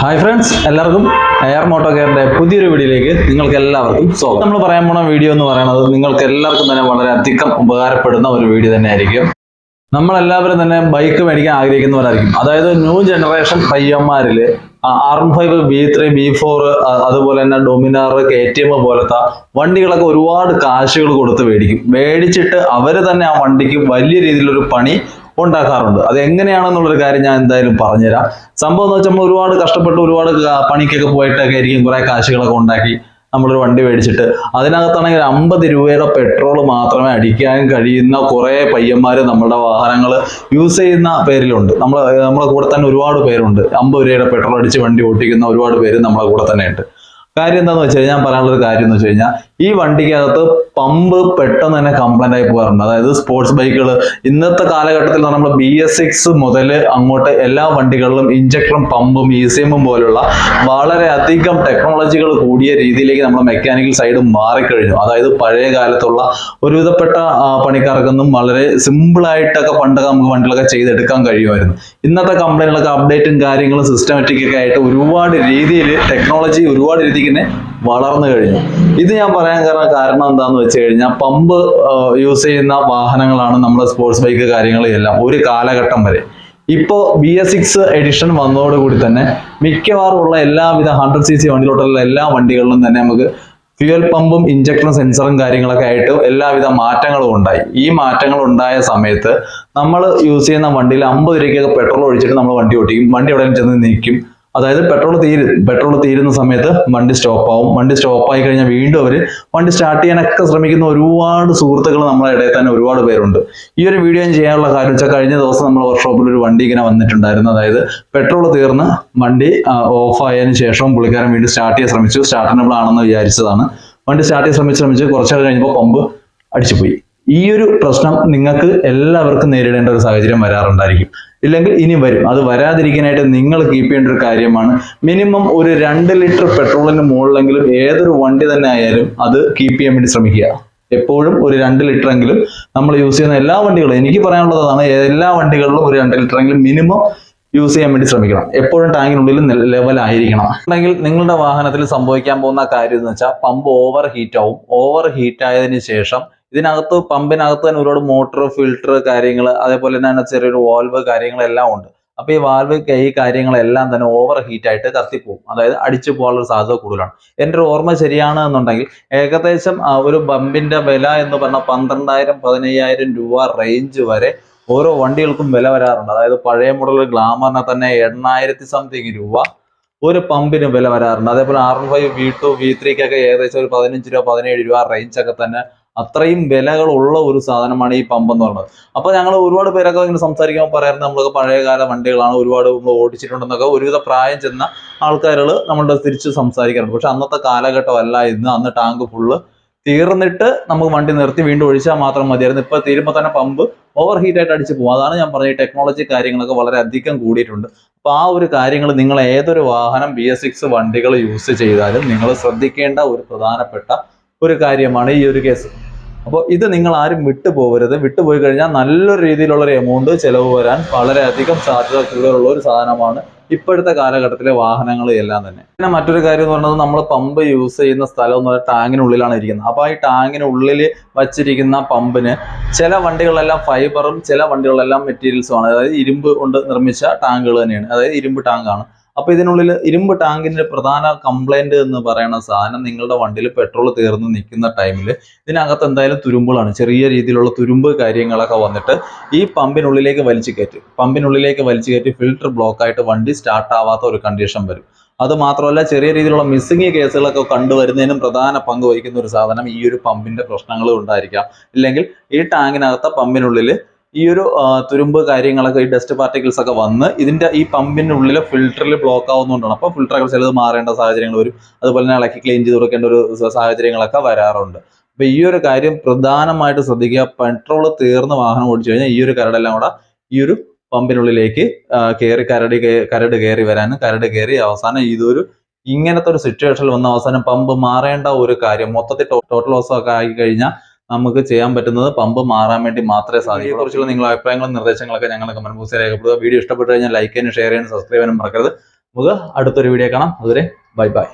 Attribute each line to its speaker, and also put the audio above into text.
Speaker 1: Hi friends എല്ലാവർക്കും air motto കെയറിന്റെ പുതിയൊരു വീഡിയോയിലേക്ക് നിങ്ങൾക്ക് എല്ലാവർക്കും സ്വാഗതം. നമ്മൾ പറയാൻ പോണ വീഡിയോ എന്ന് പറയുന്നത് നിങ്ങൾക്ക് എല്ലാവർക്കും തന്നെ വളരെ അധികം ഉപകാരപ്പെടുന്ന ഒരു വീഡിയോ തന്നെ ആയിരിക്കും നമ്മളെല്ലാവരും തന്നെ ബൈക്ക് മേടിക്കാൻ ആഗ്രഹിക്കുന്നവരായിരിക്കും. അതായത് new generation പയ്യന്മാരിൽ R five B three B four അതുപോലെ തന്നെ ഡൊമിനാർ കെ ടി എം പോലത്തെ വണ്ടികളൊക്കെ ഒരുപാട് കാശുകൾ കൊടുത്ത് മേടിക്കും. മേടിച്ചിട്ട് അവർ തന്നെ ആ വണ്ടിക്ക് വലിയ രീതിയിലൊരു പണി ഉണ്ടാക്കാറുണ്ട്. അത് എങ്ങനെയാണെന്നുള്ളൊരു കാര്യം ഞാൻ എന്തായാലും പറഞ്ഞുതരാം. സംഭവം എന്ന് വെച്ചാൽ ഒരുപാട് കഷ്ടപ്പെട്ട് ഒരുപാട് പണിക്കൊക്കെ പോയിട്ടൊക്കെ ആയിരിക്കും കുറെ കാശുകളൊക്കെ ഉണ്ടാക്കി നമ്മളൊരു വണ്ടി മേടിച്ചിട്ട്. അതിനകത്താണെങ്കിൽ അമ്പത് രൂപയുടെ പെട്രോൾ മാത്രമേ അടിക്കാൻ കഴിയുന്ന കുറെ പയ്യന്മാർ നമ്മുടെ വാഹനങ്ങൾ യൂസ് ചെയ്യുന്ന പേരിലുണ്ട്. നമ്മൾ നമ്മളെ കൂടെ തന്നെ ഒരുപാട് പേരുണ്ട്. അമ്പത് രൂപയുടെ പെട്രോൾ അടിച്ച് വണ്ടി ഓട്ടിക്കുന്ന ഒരുപാട് പേര് നമ്മളെ കൂടെ തന്നെ ഉണ്ട് കാര്യം എന്താന്ന് വെച്ച് കഴിഞ്ഞാൽ ഞാൻ പറയാനുള്ള ഒരു കാര്യം എന്ന് വെച്ച് കഴിഞ്ഞാൽ ഈ വണ്ടിക്കകത്ത് പമ്പ് പെട്ടെന്ന് തന്നെ കംപ്ലൈന്റ് ആയി പോകാറുണ്ട്. അതായത് സ്പോർട്സ് ബൈക്കുകൾ ഇന്നത്തെ കാലഘട്ടത്തിൽ നമ്മൾ ബി എസ് സിക്സ് മുതൽ അങ്ങോട്ട് എല്ലാ വണ്ടികളിലും ഇഞ്ചക്ടറും പമ്പും ഇ സി എമ്മും പോലുള്ള വളരെ അധികം ടെക്നോളജികൾ കൂടിയ രീതിയിലേക്ക് നമ്മൾ മെക്കാനിക്കൽ സൈഡ് മാറിക്കഴിഞ്ഞു. അതായത് പഴയ കാലത്തുള്ള ഒരുവിധപ്പെട്ട പണിക്കാർക്കൊന്നും വളരെ സിമ്പിൾ ആയിട്ടൊക്കെ പണ്ടൊക്കെ നമുക്ക് വണ്ടികളൊക്കെ ചെയ്തെടുക്കാൻ കഴിയുമായിരുന്നു. ഇന്നത്തെ കംപ്ലൈന്റുകളൊക്കെ അപ്ഡേറ്റും കാര്യങ്ങളും സിസ്റ്റമാറ്റിക്കൊക്കെ ആയിട്ട് ഒരുപാട് രീതിയിൽ ടെക്നോളജി ഒരുപാട് രീതിക്ക് തന്നെ വളർന്നു കഴിഞ്ഞു. ഇത് ഞാൻ പറയാൻ കാരണം കാരണം എന്താന്ന് വെച്ച് കഴിഞ്ഞാൽ പമ്പ് യൂസ് ചെയ്യുന്ന വാഹനങ്ങളാണ് നമ്മുടെ സ്പോർട്സ് ബൈക്ക് കാര്യങ്ങളും എല്ലാം ഒരു കാലഘട്ടം വരെ. ഇപ്പോൾ ബി എസ് സിക്സ് എഡിഷൻ വന്നതോടുകൂടി തന്നെ മിക്കവാറും ഉള്ള എല്ലാവിധ ഹൺഡ്രഡ് സി സി വണ്ടിയിലോട്ടുള്ള എല്ലാ വണ്ടികളിലും തന്നെ നമുക്ക് ഫ്യൂൽ പമ്പും ഇഞ്ചക്ടറും സെൻസറും കാര്യങ്ങളൊക്കെ ആയിട്ട് എല്ലാവിധ മാറ്റങ്ങളും ഉണ്ടായി. ഈ മാറ്റങ്ങൾ ഉണ്ടായ സമയത്ത് നമ്മൾ യൂസ് ചെയ്യുന്ന വണ്ടിയിൽ അമ്പത് രൂപയ്ക്കൊക്കെ പെട്രോൾ ഒഴിച്ചിട്ട് നമ്മൾ വണ്ടി ഓടിക്കും വണ്ടി എവിടെയും ചെന്ന് നിൽക്കും. അതായത് പെട്രോൾ തീരും പെട്രോൾ തീരുന്ന സമയത്ത് വണ്ടി സ്റ്റോപ്പ് ആവും വണ്ടി സ്റ്റോപ്പ് ആയി കഴിഞ്ഞാൽ വീണ്ടും അവർ വണ്ടി സ്റ്റാർട്ട് ചെയ്യാനൊക്കെ ശ്രമിക്കുന്ന ഒരുപാട് സുഹൃത്തുക്കൾ നമ്മളെ ഇടയിൽ തന്നെ ഒരുപാട് പേരുണ്ട്. ഈ ഒരു വീഡിയോ ചെയ്യാനുള്ള കാര്യം വെച്ചാൽ കഴിഞ്ഞ ദിവസം നമ്മൾ വർക്ക്ഷോപ്പിൽ ഒരു വണ്ടി ഇങ്ങനെ വന്നിട്ടുണ്ടായിരുന്നു. അതായത് പെട്രോൾ തീർന്ന് വണ്ടി ഓഫ് ആയതിനു ശേഷം പുള്ളിക്കാരൻ വീണ്ടും സ്റ്റാർട്ട് ചെയ്യാൻ ശ്രമിച്ചു. സ്റ്റാർട്ടിനബിൾ ആണെന്ന് വിചാരിച്ചതാണ്. വണ്ടി സ്റ്റാർട്ട് ചെയ്യാൻ ശ്രമിച്ച് ശ്രമിച്ച് കുറച്ചു കഴിഞ്ഞപ്പോൾ പമ്പ് അടിച്ചുപോയി. ഈ ഒരു പ്രശ്നം നിങ്ങൾക്ക് എല്ലാവർക്കും നേരിടേണ്ട ഒരു സാഹചര്യം വരാറുണ്ടായിരിക്കും. ഇല്ലെങ്കിൽ ഇനി വരും. അത് വരാതിരിക്കാനായിട്ട് നിങ്ങൾ കീപ്പ് ചെയ്യേണ്ട ഒരു കാര്യമാണ്. മിനിമം ഒരു രണ്ട് ലിറ്റർ പെട്രോളിന് മുകളിലെങ്കിലും ഏതൊരു വണ്ടി തന്നെ ആയാലും അത് കീപ്പ് ചെയ്യാൻ വേണ്ടി ശ്രമിക്കുക. എപ്പോഴും ഒരു രണ്ട് ലിറ്റർ എങ്കിലും നമ്മൾ യൂസ് ചെയ്യുന്ന എല്ലാ വണ്ടികളും എനിക്ക് പറയാനുള്ളത് അതാണ് എല്ലാ വണ്ടികളിലും ഒരു രണ്ട് ലിറ്റർ എങ്കിലും മിനിമം യൂസ് ചെയ്യാൻ വേണ്ടി ശ്രമിക്കണം. എപ്പോഴും ടാങ്കിനുള്ളിൽ ലെവൽ ആയിരിക്കണം. അല്ലെങ്കിൽ നിങ്ങളുടെ വാഹനത്തിൽ സംഭവിക്കാൻ പോകുന്ന കാര്യം എന്ന് വെച്ചാൽ പമ്പ് ഓവർ ഹീറ്റ് ആവും. ഓവർ ഹീറ്റ് ആയതിനു ശേഷം ഇതിനകത്ത് പമ്പിനകത്ത് തന്നെ ഒരുപാട് മോട്ടർ ഫിൽട്ടർ കാര്യങ്ങൾ അതേപോലെ തന്നെ ചെറിയൊരു വാൽവ് കാര്യങ്ങളെല്ലാം ഉണ്ട്. അപ്പൊ ഈ വാൽവ് ഈ കാര്യങ്ങളെല്ലാം തന്നെ ഓവർ ഹീറ്റ് ആയിട്ട് കത്തിപ്പോവും അതായത് അടിച്ചു പോകാനുള്ള സാധ്യത കൂടുതലാണ്. എന്റെ ഓർമ്മ ശരിയാണ് എന്നുണ്ടെങ്കിൽ ഏകദേശം ഒരു പമ്പിന്റെ വില എന്ന് പറഞ്ഞാൽ പന്ത്രണ്ടായിരം പതിനയ്യായിരം രൂപ റേഞ്ച് വരെ ഓരോ വണ്ടികൾക്കും വില വരാറുണ്ട്. അതായത് പഴയ മോഡൽ ഗ്ലാമറിനെ തന്നെ എണ്ണായിരത്തി സംതിങ് രൂപ ഒരു പമ്പിന് വില വരാറുണ്ട്. അതേപോലെ R five V two V ത്രീക്കൊക്കെ ഏകദേശം ഒരു പതിനഞ്ച് രൂപ പതിനേഴ് രൂപ റേഞ്ച് ഒക്കെ തന്നെ അത്രയും വിലകളുള്ള ഒരു സാധനമാണ് ഈ പമ്പ് എന്ന് പറയുന്നത്. അപ്പൊ ഞങ്ങൾ ഒരുപാട് പേരൊക്കെ ഇങ്ങനെ സംസാരിക്കുമ്പോൾ പറയാറുണ്ട് നമ്മളൊക്കെ പഴയകാല വണ്ടികളാണ് ഒരുപാട് നമ്മൾ ഓടിച്ചിട്ടുണ്ടെന്നൊക്കെ ഒരുവിധ പ്രായം ചെന്ന ആൾക്കാരുകൾ നമ്മളുടെ തിരിച്ച് സംസാരിക്കാറുണ്ട്. പക്ഷെ അന്നത്തെ കാലഘട്ടമല്ല ഇന്ന്. അന്ന് ടാങ്ക് ഫുള്ള് തീർന്നിട്ട് നമുക്ക് വണ്ടി നിർത്തി വീണ്ടും ഒഴിച്ചാൽ മാത്രം മതിയായിരുന്നു. ഇപ്പൊ തീരുമ്പോൾ തന്നെ പമ്പ് ഓവർ ഹീറ്റ് ആയിട്ട് അടിച്ചു പോകും. അതാണ് ഞാൻ പറഞ്ഞ ടെക്നോളജി കാര്യങ്ങളൊക്കെ വളരെ അധികം കൂടിയിട്ടുണ്ട്. അപ്പൊ ആ ഒരു കാര്യങ്ങൾ നിങ്ങൾ ഏതൊരു വാഹനം ബി എസ് സിക്സ് വണ്ടികൾ യൂസ് ചെയ്താലും നിങ്ങൾ ശ്രദ്ധിക്കേണ്ട ഒരു പ്രധാനപ്പെട്ട ഒരു കാര്യമാണ് ഈ ഒരു കേസ് അപ്പോൾ ഇത് നിങ്ങൾ ആരും വിട്ടുപോകരുത്. വിട്ടുപോയി കഴിഞ്ഞാൽ നല്ലൊരു രീതിയിലുള്ള ഒരു എമൗണ്ട് ചിലവ് വരാൻ വളരെയധികം സാധ്യത കൂടുതലുള്ള ഒരു സാധനമാണ് ഇപ്പോഴത്തെ കാലഘട്ടത്തിലെ വാഹനങ്ങൾ എല്ലാം തന്നെ. പിന്നെ മറ്റൊരു കാര്യം എന്ന് പറയുന്നത് നമ്മൾ പമ്പ് യൂസ് ചെയ്യുന്ന സ്ഥലം എന്ന് പറയുന്നത് ടാങ്കിനുള്ളിലാണ് ഇരിക്കുന്നത്. അപ്പോൾ ഈ ടാങ്കിനുള്ളിൽ വച്ചിരിക്കുന്ന പമ്പിന് ചില വണ്ടികളെല്ലാം ഫൈബറും ചില വണ്ടികളെല്ലാം മെറ്റീരിയൽസും ആണ്. അതായത് ഇരുമ്പ് കൊണ്ട് നിർമ്മിച്ച ടാങ്കുകൾ തന്നെയാണ്. അതായത് ഇരുമ്പ് ടാങ്കാണ്. അപ്പൊ ഇതിനുള്ളിൽ ഇരുമ്പ് ടാങ്കിന്റെ പ്രധാന കംപ്ലൈന്റ് എന്ന് പറയുന്ന സാധനം നിങ്ങളുടെ വണ്ടിയിൽ പെട്രോൾ തീർന്ന് നിൽക്കുന്ന ടൈമിൽ ഇതിനകത്ത് എന്തായാലും തുരുമ്പുകളാണ്. ചെറിയ രീതിയിലുള്ള തുരുമ്പ് കാര്യങ്ങളൊക്കെ വന്നിട്ട് ഈ പമ്പിനുള്ളിലേക്ക് വലിച്ചു കയറ്റും. പമ്പിനുള്ളിലേക്ക് വലിച്ചു കയറ്റി ഫിൽട്ടർ ബ്ലോക്ക് ആയിട്ട് വണ്ടി സ്റ്റാർട്ട് ആവാത്ത ഒരു കണ്ടീഷൻ വരും. അത് മാത്രമല്ല ചെറിയ രീതിയിലുള്ള മിസ്സിംഗ് കേസുകളൊക്കെ കണ്ടുവരുന്നതിനും പ്രധാന പങ്ക് വഹിക്കുന്ന ഒരു സാധനം ഈ ഒരു പമ്പിന്റെ പ്രശ്നങ്ങൾ ഉണ്ടായിരിക്കാം ഇല്ലെങ്കിൽ ഈ ടാങ്കിനകത്ത പമ്പിനുള്ളിൽ ഈ ഒരു തുരുമ്പ് കാര്യങ്ങളൊക്കെ ഈ ഡസ്റ്റ് പാർട്ടിക്കിൾസ് ഒക്കെ വന്ന് ഇതിന്റെ ഈ പമ്പിന്റെ ഉള്ളിലെ ഫിൽറ്ററിൽ ബ്ലോക്ക് ആവുന്നതുകൊണ്ടാണ് അപ്പോൾ ഫിൽറ്ററൊക്കെ ചിലത് മാറേണ്ട സാഹചര്യങ്ങൾ വരും. അതുപോലെ തന്നെ ഇളക്കി ക്ലീൻ ചെയ്ത് കൊടുക്കേണ്ട ഒരു സാഹചര്യങ്ങളൊക്കെ വരാറുണ്ട്. അപ്പൊ ഈ ഒരു കാര്യം പ്രധാനമായിട്ട് ശ്രദ്ധിക്കുക. പെട്രോൾ തീർന്ന് വാഹനം ഓടിച്ചു കഴിഞ്ഞാൽ ഈ ഒരു കരടെല്ലാം കൂടെ ഈ ഒരു പമ്പിനുള്ളിലേക്ക് കയറി കരടി കരട് കയറി വരാനും കരട് കയറി അവസാനം ഇതൊരു ഇങ്ങനത്തെ ഒരു സിറ്റുവേഷനിൽ വന്ന അവസാനം പമ്പ് മാറേണ്ട ഒരു കാര്യം. മൊത്തത്തിൽ ടോട്ടൽ ലോസ് ഒക്കെ ആയി കഴിഞ്ഞാൽ നമുക്ക് ചെയ്യാൻ പറ്റുന്നത് പമ്പ് മാറാൻ വേണ്ടി മാത്രമേ സാധിക്കൂ കുറിച്ചുള്ള നിങ്ങളുടെ അഭിപ്രായങ്ങളും നിർദ്ദേശങ്ങളൊക്കെ ഞങ്ങൾ കമന്റ് ബോക്സിൽ രേഖപ്പെടുത്തുക. വീഡിയോ ഇഷ്ടപ്പെട്ടു കഴിഞ്ഞാൽ ലൈക്ക് ചെയ്യാനും ഷെയർ ചെയ്യാനും സബ്സ്ക്രൈബ് ചെയ്യാനും മറക്കരുത്. നമുക്ക് അടുത്തൊരു വീഡിയോ കാണാം. അതുവരെ ബൈ ബൈ.